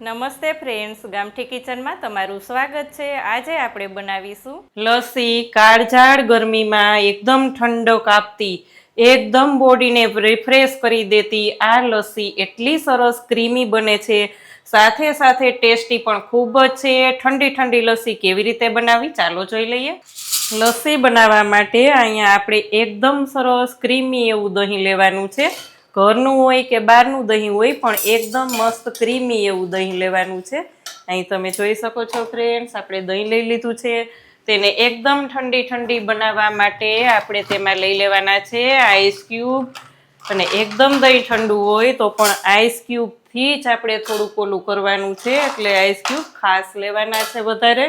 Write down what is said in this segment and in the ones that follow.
નમસ્તે ફ્રેન્ડ્સ, ગામઠી કિચનમાં તમારું સ્વાગત છે. આજે આપણે બનાવીશું લસ્સી, કાળઝાળ ગરમીમાં એકદમ ઠંડક આપતી એકદમ બોડીને રિફ્રેશ કરી દેતી આ લસ્સી એટલી સરસ ક્રીમી બને છે. સાથે સાથે ટેસ્ટી પણ ખૂબ જ છે. ઠંડી ઠંડી લસ્સી કેવી રીતે બનાવી ચાલો જોઈ લઈએ. લસ્સી બનાવવા માટે અહીંયા આપણે એકદમ સરસ ક્રીમી એવું દહીં લેવાનું છે. ઘરનું હોય કે બહારનું દહીં હોય પણ એકદમ મસ્ત ક્રીમી એવું દહીં લેવાનું છે. અહીં તમે જોઈ શકો છો ફ્રેન્ડ્સ આપણે દહીં લઈ લીધું છે. તેને એકદમ ઠંડી ઠંડી બનાવવા માટે આપણે તેમાં લઈ લેવાના છે આઈસ ક્યુબ અને એકદમ દહીં ઠંડુ હોય તો પણ આઈસ ક્યુબથી જ આપણે થોડુંક ઓલું કરવાનું છે. એટલે આઈસ ક્યુબ ખાસ લેવાના છે વધારે.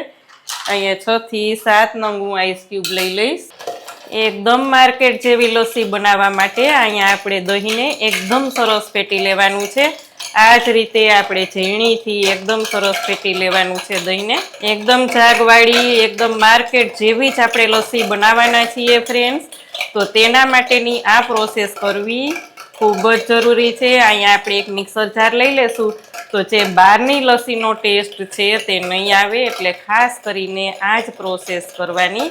અહીંયા છ થી સાત નંગ હું આઈસ ક્યુબ લઈ લઈશ. એકદમ માર્કેટ જેવી લસ્સી બનાવવા માટે અહીંયા આપણે દહીંને એકદમ સરસ ફેટી લેવાનું છે. આ જ રીતે આપણે ઝીણીથી એકદમ સરસ ફેટી લેવાનું છે દહીંને. એકદમ જાગવાળી, એકદમ માર્કેટ જેવી જ આપણે લસ્સી બનાવવાના છીએ ફ્રેન્ડ્સ તો તેના માટેની આ પ્રોસેસ કરવી ખૂબ જ જરૂરી છે. અહીંયા આપણે એક મિક્સર જાર લઈ લેશું. તો જે બહારની લસ્સીનો ટેસ્ટ છે તે નહીં આવે, એટલે ખાસ કરીને આ જ પ્રોસેસ કરવાની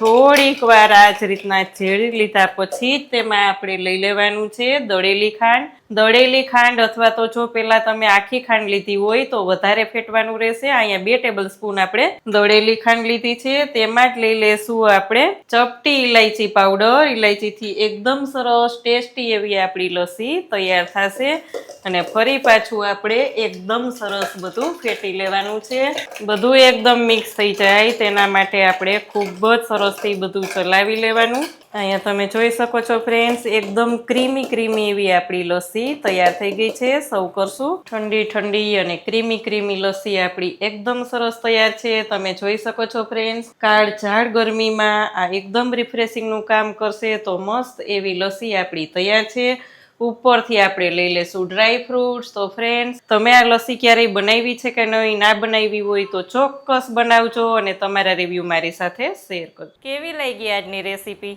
થોડીક વાર આ જ રીતના ચેડી લીધા પછી તેમાં આપણે લઈ લેવાનું છે દળેલી ખાંડ. દળેલી ખાંડ અથવા તો જો પેલા તમે આખી ખાંડ લીધી હોય તો વધારે ફેટવાનું રહેશે. અહીંયા બે ટેબલ સ્પૂન આપણે દળેલી ખાંડ લીધી છે. તેમાં જ લઈ લેશું આપણે ચપટી ઇલાયચી પાવડર. ઇલાયચીથી એકદમ સરસ ટેસ્ટી એવી આપણી લસ્સી તૈયાર થશે. અને ફરી પાછું આપણે એકદમ સરસ બધું ફેટી લેવાનું છે. બધું એકદમ મિક્સ થઈ જાય. તેના માટે આપણે ખૂબ જ સરસથી બધું ચલાવી લેવાનું. અહીંયા તમે જોઈ શકો છો ફ્રેન્ડ્સ એકદમ ક્રીમી ક્રીમી એવી આપણી લસ્સી તૈયાર થઈ ગઈ છે. સૌ કરશું. ઠંડી ઠંડી અને ક્રીમી ક્રીમી લસ્સી આપણી એકદમ સરસ તૈયાર છે. તમે જોઈ શકો છો ફ્રેન્ડ્સ કાળઝાળ ગરમીમાં આ એકદમ રિફ્રેશિંગનું કામ કરશે તો મસ્ત એવી લસ્સી આપણી તૈયાર છે. ઉપરથી આપણે લઈ લેશું ડ્રાય ફ્રૂટ્સ તો ફ્રેન્ડ્સ તમે આ લસ્સી ક્યારેય બનાવી છે કે નહીં, ના બનાવી હોય તો ચોક્કસ બનાવજો અને તમારા રિવ્યૂ મારી સાથે શેર કરજો. કેવી લાગી આજની રેસીપી